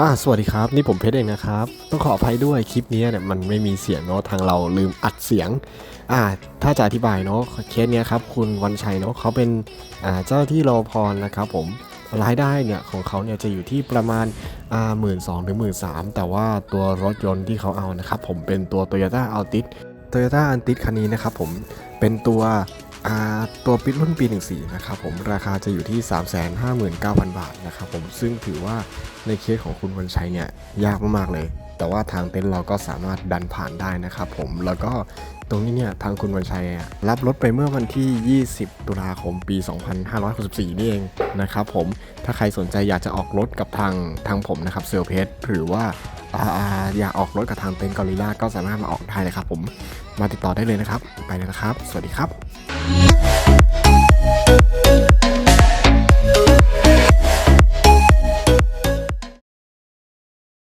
อ่าสวัสดีครับ นี่ผมเพชรเองนะครับ ต้องขออภัยด้วยคลิปนี้เนี่ยมันไม่มีเสียงเนาะทางเราลืมอัดเสียงอ่าถ้าจะอธิบายเนาะเคสเนี้ยครับคุณวันชัยเนาะเขาเป็นอ่าเจ้าที่รอพรนะครับผมรายได้เนี่ยของเขาเนี่ยจะอยู่ที่ประมาณอ่าหมื่นสองถึงหมื่นสามแต่ว่าตัวรถยนต์ที่เขาเอานะครับผมเป็นตัว Toyota Altis Toyota Altis คันนี้นะครับผมเป็นตัว ตัวปิดรุ่นปี 14 นะครับผมราคาจะอยู่ที่ 359,000 บาทนะครับผมซึ่งถือว่าในเคสของคุณวันชัยเนี่ยยากมากๆเลย แต่ว่าทางเต็นท์เราก็สามารถดันผ่านได้นะครับผมแล้วก็ตรงนี้เนี่ยทางคุณวันชัยรับรถไปเมื่อวันที่ 20 ตุลาคมปี 2564 นี่เองนะครับผมถ้าใครสนใจอยากจะออกรถกับทางทางผมนะครับเซลเพสหรือว่าอย่าอยากออกรถกับทางเต็นท์กอริลลาก็สามารถมาออกได้เลยครับผมมาติดต่อได้เลยนะครับ ไปเลยนะครับ สวัสดีครับ Yeah.